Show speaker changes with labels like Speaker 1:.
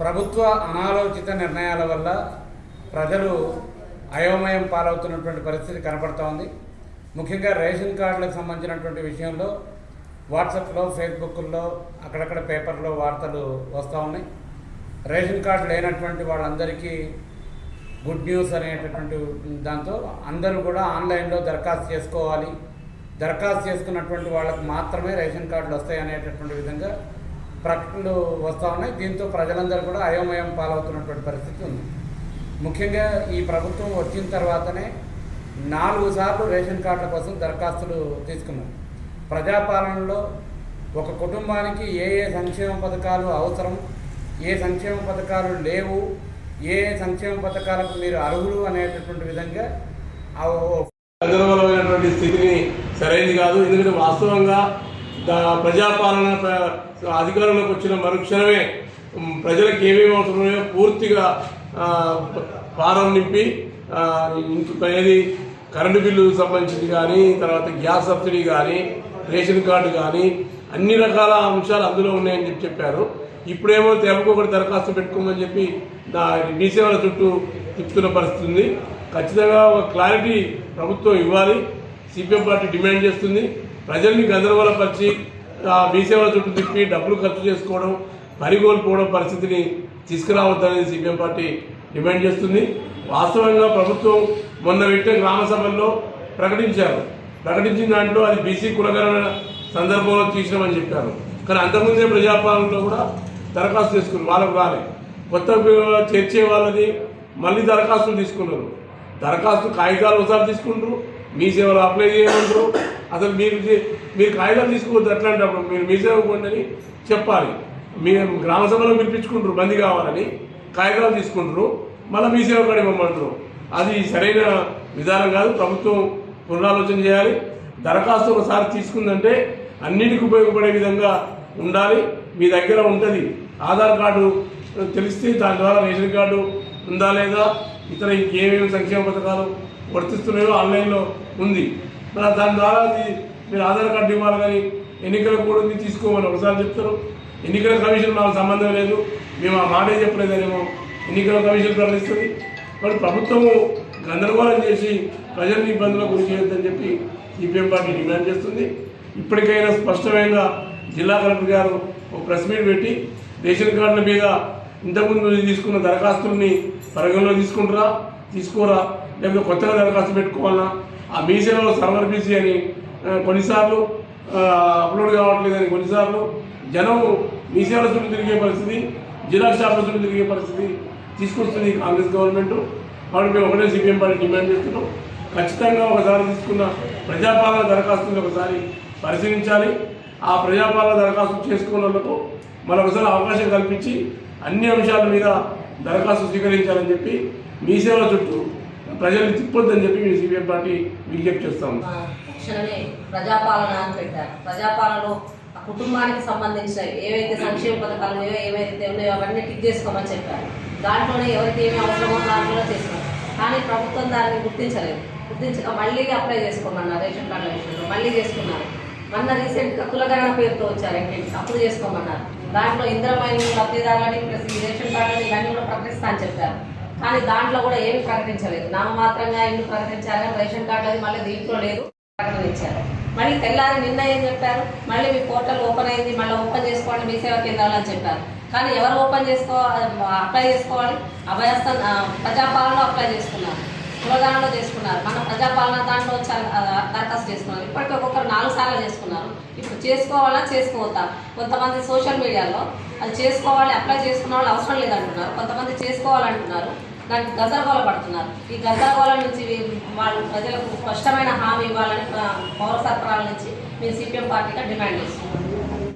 Speaker 1: ప్రభుత్వ అనాలోచిత నిర్ణయాల వల్ల ప్రజలు అయోమయం పాలవుతున్నటువంటి పరిస్థితి కనపడతా ఉంది. ముఖ్యంగా రేషన్ కార్డులకు సంబంధించినటువంటి విషయంలో వాట్సాప్లో ఫేస్బుక్లో అక్కడక్కడ పేపర్లో వార్తలు వస్తూ ఉన్నాయి. రేషన్ కార్డు లేనటువంటి వాళ్ళందరికీ గుడ్ న్యూస్ అనేటటువంటి దాంతో అందరూ కూడా ఆన్లైన్లో దరఖాస్తు చేసుకోవాలి. దరఖాస్తు చేసుకున్నటువంటి వాళ్ళకు మాత్రమే రేషన్ కార్డులు వస్తాయి అనేటటువంటి విధంగా ప్రకటనలు వస్తూ ఉన్నాయి. దీంతో ప్రజలందరూ కూడా అయోమయం పాలవుతున్నటువంటి పరిస్థితి ఉంది. ముఖ్యంగా ఈ ప్రభుత్వం వచ్చిన తర్వాతనే నాలుగు సార్లు రేషన్ కార్డుల కోసం దరఖాస్తులు తీసుకున్నాం ప్రజాపాలనలో ఒక కుటుంబానికి ఏ ఏ సంక్షేమ పథకాలు అవసరం ఏ సంక్షేమ పథకాలు లేవు ఏ సంక్షేమ పథకాలకు మీరు అర్హులు అనేటటువంటి విధంగా
Speaker 2: గందరగోళమైనటువంటి స్థితిని సరైనది కాదు. ఎందుకంటే వాస్తవంగా ప్రజాపాలన అధికారంలోకి వచ్చిన మరుక్షణమే ప్రజలకు ఏమేమి అవసరమో పూర్తిగా ఫారం నింపి ఆ, ఏది కరెంటు బిల్లు సంబంధించింది కానీ తర్వాత గ్యాస్ సబ్సిడీ కానీ రేషన్ కార్డు కానీ అన్ని రకాల అంశాలు అందులో ఉన్నాయని చెప్పి చెప్పారు. ఇప్పుడేమో తెలపకొకటి దరఖాస్తు పెట్టుకోమని చెప్పి నా మీ సేవల చుట్టూ తిప్పుతున్న పరిస్థితి ఉంది. ఖచ్చితంగా ఒక క్లారిటీ ప్రభుత్వం ఇవ్వాలి. సిపిఎం పార్టీ డిమాండ్ చేస్తుంది. ప్రజల్ని గందరగోళపరిచి ఆ మీ సేవల చుట్టూ తిప్పి డబ్బులు ఖర్చు చేసుకోవడం పరిగోల్పోవడం పరిస్థితిని తీసుకురావద్దని సిపిఎం పార్టీ డిమాండ్ చేస్తుంది. వాస్తవంగా ప్రభుత్వం మొన్న పెట్టిన గ్రామ సభల్లో ప్రకటించారు. ప్రకటించిన దాంట్లో అది బీసీ కులగణన సందర్భంలో తీసినామని చెప్పారు. కానీ అంతకుముందే ప్రజాపాలనలో కూడా దరఖాస్తు చేసుకుని వాళ్ళకు రాలే. కొత్త చేర్చే వాళ్ళది మళ్ళీ దరఖాస్తులు తీసుకున్నారు. దరఖాస్తు కాగితాలు ఒకసారి తీసుకుంటారు. మీ సేవలు అప్లై చేయమంటారు. అసలు మీరు మీరు కాగితం తీసుకోవద్దు అట్లాంటప్పుడు మీరు మీసేవ ఇవ్వండి చెప్పాలి. మీరు గ్రామ సభలో పిలిపించుకుంటారు బంది కావాలని కాగితాలు తీసుకుంటారు. మళ్ళీ మీ సేవ కాడ ఇవ్వమంటారు అది సరైన విధానం కాదు. ప్రభుత్వం పునరాలోచన చేయాలి. దరఖాస్తు ఒకసారి తీసుకుందంటే అన్నిటికీ ఉపయోగపడే విధంగా ఉండాలి. మీ దగ్గర ఉంటుంది. ఆధార్ కార్డు తెలిస్తే దాని ద్వారా రేషన్ కార్డు ఉందా లేదా ఇతర ఇంకేమేమి సంక్షేమ పథకాలు వర్తిస్తున్నాయో ఆన్లైన్లో ఉంది. దాని ద్వారా అది మీరు ఆధార్ కార్డు ఇవ్వాలి కానీ ఎన్నికల కూడా ఉంది తీసుకోమని ఒకసారి చెప్తారు. ఎన్నికల కమిషన్ మాకు సంబంధం లేదు. మేము ఆ మాటే చెప్పలేదనేమో ఎన్నికల కమిషన్ ప్రకటిస్తుంది. మరి ప్రభుత్వము గందరగోళం చేసి ప్రజల్ని ఇబ్బందులకు గురి చేయొద్దని చెప్పి సిపిఎం పార్టీ డిమాండ్ చేస్తుంది. ఇప్పటికైనా స్పష్టమైన జిల్లా కలెక్టర్ గారు ఒక ప్రెస్ మీట్ పెట్టి రేషన్ కార్డుల మీద ఇంతకుముందు తీసుకున్న దరఖాస్తుల్ని పరిగణలో తీసుకుంటారా తీసుకోరా లేకపోతే కొత్తగా దరఖాస్తు పెట్టుకోవాలా? ఆ మీ సేవలో సర్వర్ బిజీ అని కొన్నిసార్లు అప్లోడ్ కావట్లేదని కొన్నిసార్లు జనం మీ సేవల చుట్టూ తిరిగే పరిస్థితి జిల్లా షాపుల చుట్టూ తిరిగే పరిస్థితి తీసుకొస్తుంది కాంగ్రెస్ గవర్నమెంట్. కాబట్టి మేము ఒకటే సిపిఎం పార్టీ డిమాండ్ చేస్తున్నాం. ఖచ్చితంగా ఒకసారి తీసుకున్న ప్రజాపాలన దరఖాస్తుని ఒకసారి పరిశీలించాలి. ఆ ప్రజాపాలన దరఖాస్తు చేసుకున్నందుకు మరొకసారి అవకాశం కల్పించి అన్ని అంశాల మీద దరఖాస్తు స్వీకరించాలని చెప్పి మీ సేవల చుట్టూ ప్రజల్ని తిప్పొద్దని చెప్పి మేము సిపిఎం పార్టీ విజ్ఞప్తి చేస్తాము.
Speaker 3: తక్షణమే ప్రజాపాలన అని పెట్టారు. ప్రజాపాలనలో ఆ కుటుంబానికి సంబంధించిన ఏవైతే సంక్షేమ పథకాలు ఉన్నాయో ఏవైతే ఉన్నాయో అవన్నీ టిక్ చేసుకోమని చెప్పారు. దాంట్లోనే ఎవరికి ఏమి అవసరమో దాంట్లో చేస్తున్నారు కానీ ప్రభుత్వం దాన్ని గుర్తించలేదు. గుర్తించక మళ్ళీ అప్లై చేసుకోమన్నారు రేషన్ కార్డుల విషయంలో. మళ్ళీ చేసుకున్నారు. మొన్న రీసెంట్గా కులగణన పేరుతో వచ్చారు ఇంటికి అప్పుడు చేసుకోమన్నారు. దాంట్లో ఇంద్రమైన లబ్ధిదారులని ప్లస్ ఈ రేషన్ కార్డు ఇవన్నీ కూడా ప్రకటిస్తా అని చెప్పారు. కానీ దాంట్లో కూడా ఏమి ప్రకటించలేదు. నామమాత్రంగా ఇల్లు ప్రకటించారు రేషన్ కార్డు అది మళ్ళీ దీంట్లో లేదు ప్రకటించారు మళ్ళీ తెల్లారి నిన్న ఏం చెప్పారు? మళ్ళీ మీ పోర్టల్ ఓపెన్ అయింది మళ్ళీ ఓపెన్ చేసుకోండి మీ సేవ కేంద్రాలు అని చెప్పారు. కానీ ఎవరు ఓపెన్ చేసుకో అప్లై చేసుకోవాలి? అభయస్థ ఆ, ప్రజాపాలనలో అప్లై చేసుకున్నారు. కులదానంలో చేసుకున్నారు. మన ప్రజాపాలన దాంట్లో దరఖాస్తు చేసుకున్నారు. ఇప్పటికీ ఒక్కొక్కరు నాలుగు సార్లు చేసుకున్నారు. ఇప్పుడు చేసుకోవాలా చేసుకోవద్దా? కొంతమంది సోషల్ మీడియాలో అది చేసుకోవాలి అప్లై చేసుకున్న వాళ్ళు అవసరం లేదంటున్నారు. కొంతమంది చేసుకోవాలంటున్నారు. గందరగోళ పడుతున్నారు. ఈ గందరగోళం నుంచి వాళ్ళు ప్రజలకు స్పష్టమైన హామీ ఇవ్వాలని పౌర సరఫరాల నుంచి మేము సిపిఎం పార్టీగా డిమాండ్ చేస్తున్నాం.